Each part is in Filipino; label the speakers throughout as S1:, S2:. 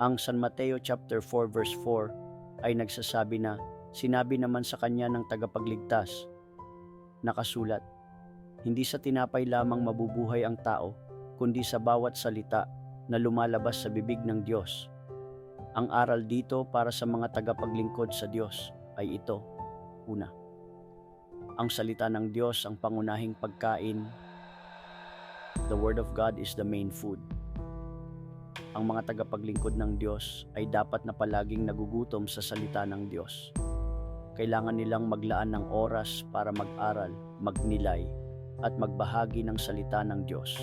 S1: Ang San Mateo chapter 4 verse 4 ay nagsasabi na sinabi naman sa kanya ng tagapagligtas nakasulat hindi sa tinapay lamang mabubuhay ang tao kundi sa bawat salita na lumalabas sa bibig ng Diyos. Ang aral dito para sa mga tagapaglingkod sa Diyos ay ito. Una, ang salita ng Diyos ang pangunahing pagkain. The Word of God is the main food. Ang mga tagapaglingkod ng Diyos ay dapat na palaging nagugutom sa salita ng Diyos. Kailangan nilang maglaan ng oras para mag-aral, magnilay, at magbahagi ng salita ng Diyos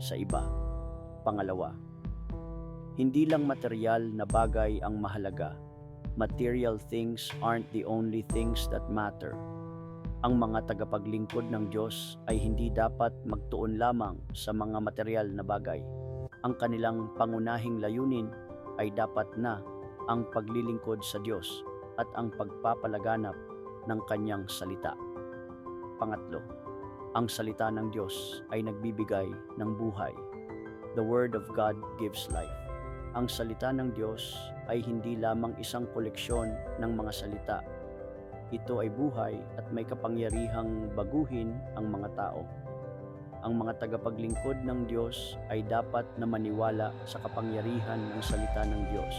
S1: sa iba. Pangalawa, hindi lang material na bagay ang mahalaga. Material things aren't the only things that matter. Ang mga tagapaglingkod ng Diyos ay hindi dapat magtuon lamang sa mga material na bagay. Ang kanilang pangunahing layunin ay dapat na ang paglilingkod sa Diyos at ang pagpapalaganap ng kanyang salita. Pangatlo, ang salita ng Diyos ay nagbibigay ng buhay. The Word of God gives life. Ang salita ng Diyos ay hindi lamang isang koleksyon ng mga salita. Ito ay buhay at may kapangyarihang baguhin ang mga tao. Ang mga tagapaglingkod ng Diyos ay dapat na maniwala sa kapangyarihan ng salita ng Diyos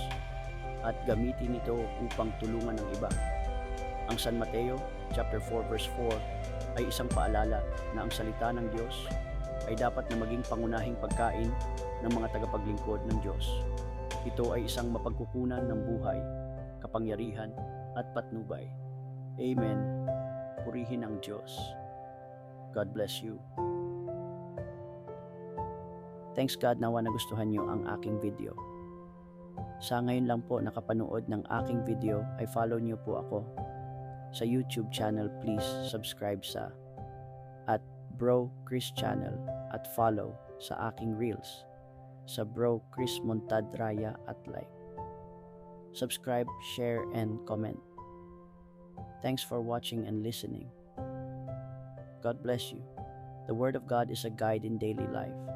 S1: at gamitin ito upang tulungan ang iba. Ang San Mateo chapter 4 verse 4 ay isang paalala na ang salita ng Diyos ay dapat na maging pangunahing pagkain ng mga tagapaglingkod ng Diyos. Ito ay isang mapagkukunan ng buhay, kapangyarihan at patnubay. Amen. Purihin ang Diyos. God bless you. Thanks God nawa nagustuhan niyo ang aking video. Sa ngayon lang po nakapanood ng aking video ay follow niyo po ako sa YouTube channel please subscribe sa at Bro Chris channel at follow sa aking reels sa Bro Chris Montadraya at like. Subscribe, share, and comment. Thanks for watching and listening. God bless you. The Word of God is a guide in daily life.